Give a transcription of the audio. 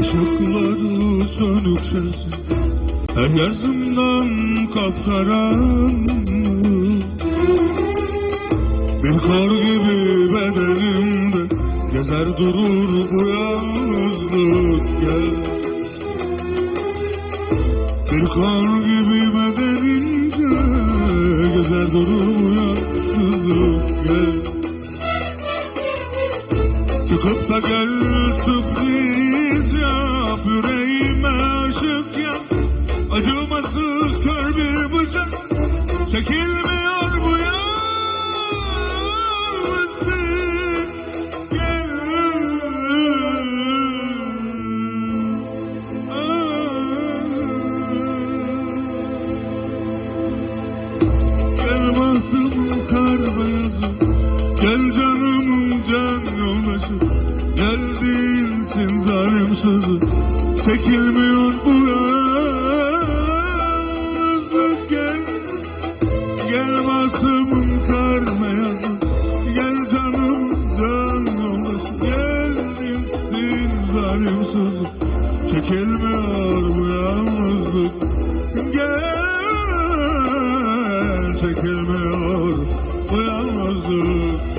Işıkları sönük Her yazımdan kapkaranlık. Bir kar gibi bedenimde Gezer durur bu yalnızlık gel. Bir kar gibi bedenimde Gezer durur bu yalnızlık gel. Çıkıp da gel sürpriz Yüreğime ışık yap Acımasız kör bir bıçak. Çekilmiyor bu yalnızlık Gel Gel basım değilsin zalim sözü. Çekilmiyor bu yalnızlık. Gel Gel basımın kar beyazı Gel canımın can yoldaşı Gel değilsin zalim sözü. Çekilmiyor bu yalnızlık. Gel çekilmiyor bu yalnızlık